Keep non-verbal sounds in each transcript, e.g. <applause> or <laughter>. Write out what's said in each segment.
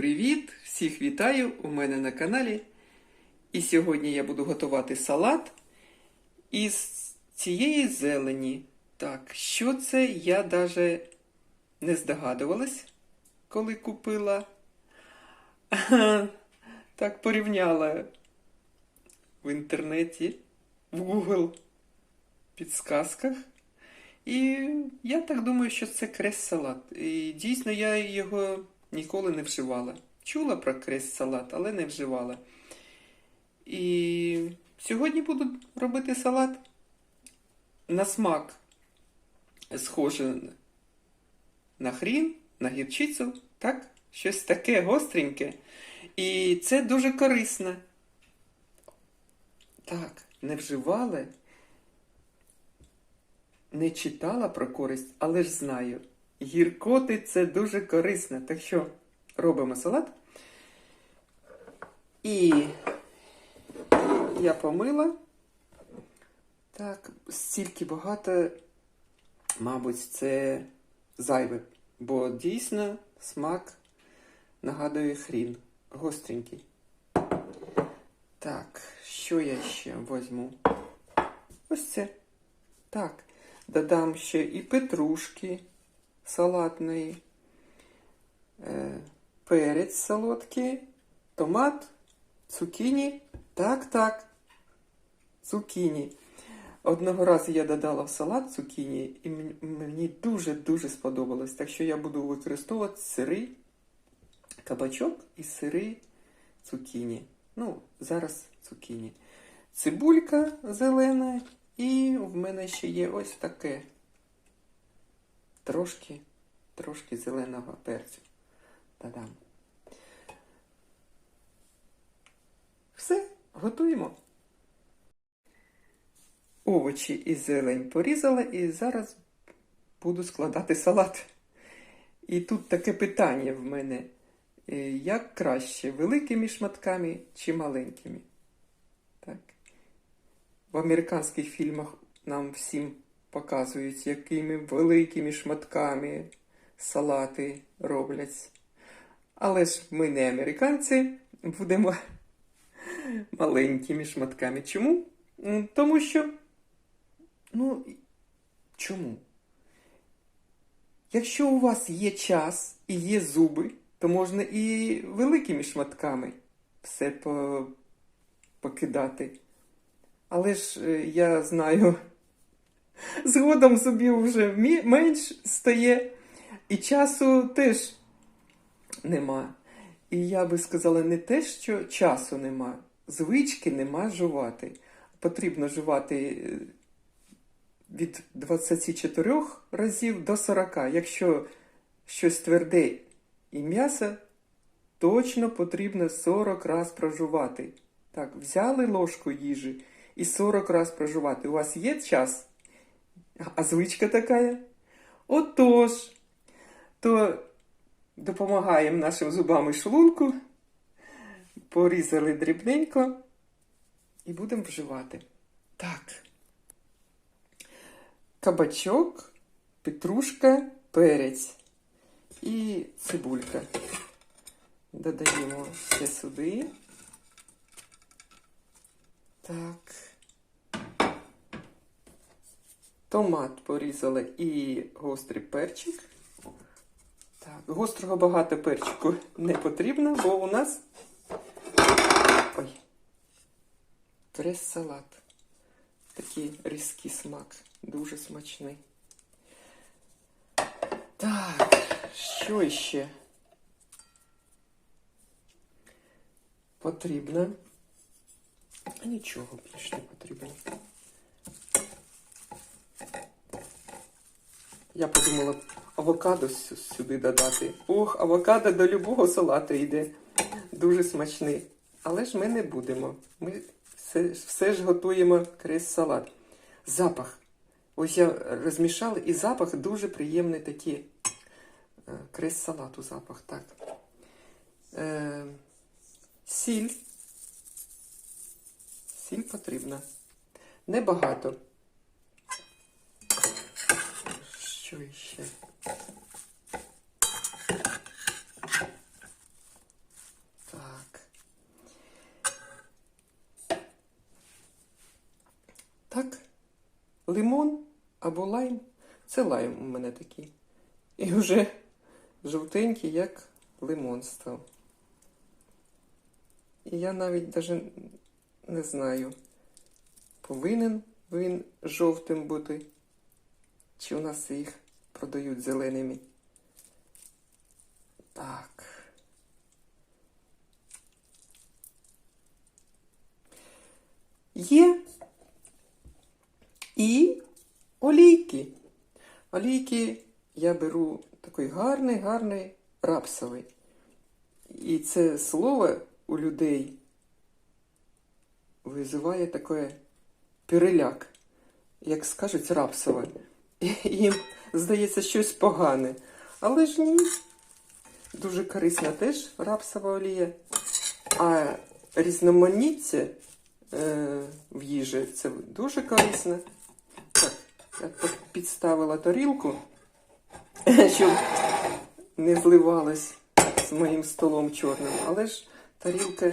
Привіт! Всіх вітаю у мене на каналі. І сьогодні я буду готувати салат із цієї зелені. Так, що це я даже не здогадувалась, коли купила. <laughs> Так порівняла в інтернеті, в Google підсказках. І я так думаю, що це крест-салат. І дійсно я його ніколи не вживала. Чула про крест-салат, але не вживала. І сьогодні буду робити салат на смак, схоже на хрін, на гірчицю, так? Щось таке гостреньке. І це дуже корисно. Так, не вживала, не читала про користь, але ж знаю. Гіркоти це дуже корисно. Так що робимо салат. І я помила. Так, стільки багато, мабуть, це зайве, бо дійсно смак нагадує хрін. Гостренький. Так, що я ще возьму? Ось це. Так, додам ще і петрушки салатної, е, перець солодкий, томат, цукіні. Так, так, цукіні. Одного разу я додала в салат цукіні, і мені- дуже-дуже сподобалось. Так що я буду використовувати сирий кабачок і сирий цукіні. Ну, зараз цукіні. Цибулька зелена, і в мене ще є ось таке. Трошки, трошки зеленого перцю. Додам. Все, готуємо. Овочі і зелень порізала, і зараз буду складати салат. І тут таке питання в мене. Е, Як краще, великими шматками чи маленькими? Так. В американських фільмах нам всім показують, якими великими шматками салати роблять. Але ж ми не американці, будемо маленькими шматками. Чому? Тому що. Ну, чому? Якщо у вас є час і є зуби, то можна і великими шматками все по... покидати. Але ж е, я знаю, згодом зубів вже менш стає, і часу теж нема. І я би сказала не те, що часу нема, звички нема жувати. Потрібно жувати е, від 24 разів до 40. Якщо щось тверде і м'ясо, точно потрібно 40 раз прожувати. Так, взяли ложку їжі і 40 раз прожувати. У вас є час? А звичка така? Отож, то допомагаємо нашим зубам і шлунку, порізали дрібненько і будемо вживати. Так. Кабачок, петрушка, перець і цибулька. Додаємо все сюди. Так. Томат порізали і гострий перчик. Так, гострого багато перчику не потрібно, бо у нас. Ой. Прес-салат. Такий різкий смак. Дуже смачний. Так, що ще? Потрібно. Нічого більше не потрібно. Я подумала авокадо сюди додати. Ох, авокадо до любого салату йде. Дуже смачний. Але ж ми не будемо. Ми все, все ж готуємо крест-салат. Запах. Ось я розмішала, і запах дуже приємний такий. Е, Крест-салату запах, так. Е, сіль. Сіль потрібна. Небагато. вище. Так. Так, лимон або лайм. Це лайм у мене такий. І вже жовтенький, як лимон став. І я навіть даже не знаю, повинен він жовтим бути, чи у нас їх продають зеленими. Так. Є і олійки. Олійки я беру такий гарний, гарний рапсовий. І це слово у людей визиває таке переляк, як скажуть рапсове. І Їм здається щось погане. Але ж ні. Дуже корисна теж рапсова олія. А різноманіття е, в їжі це дуже корисно. Так, я підставила тарілку, <laughs> щоб не зливалась з моїм столом чорним. Але ж тарілка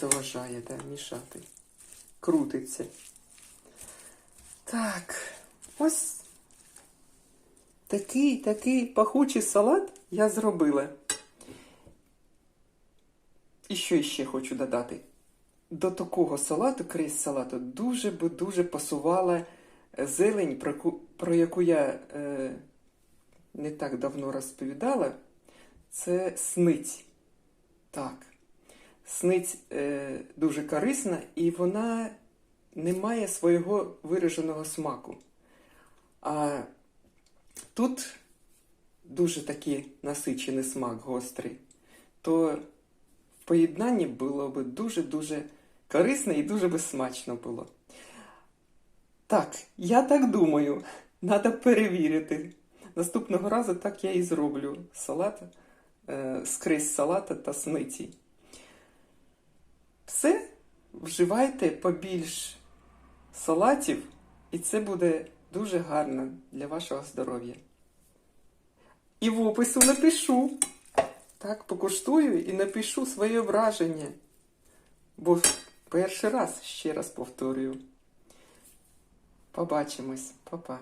заважає да, мішати. Крутиться. Так, ось такий такий пахучий салат я зробила. І що ще хочу додати? До такого салату, крізь салату, дуже би дуже пасувала зелень, про, ку- про яку я е, не так давно розповідала. Це сниць. Так. Сниць е, дуже корисна і вона не має свого вираженого смаку. А тут дуже такий насичений смак гострий, то в поєднанні було б дуже-дуже корисно і дуже би смачно було. Так, я так думаю, треба перевірити. Наступного разу так я і зроблю салат, е, скрізь салата та сниці. Все, вживайте побільш салатів, і це буде дуже гарна для вашого здоров'я. І в опису напишу. Так, покуштую і напишу своє враження. Бо перший раз ще раз повторюю. Побачимось, Па-па.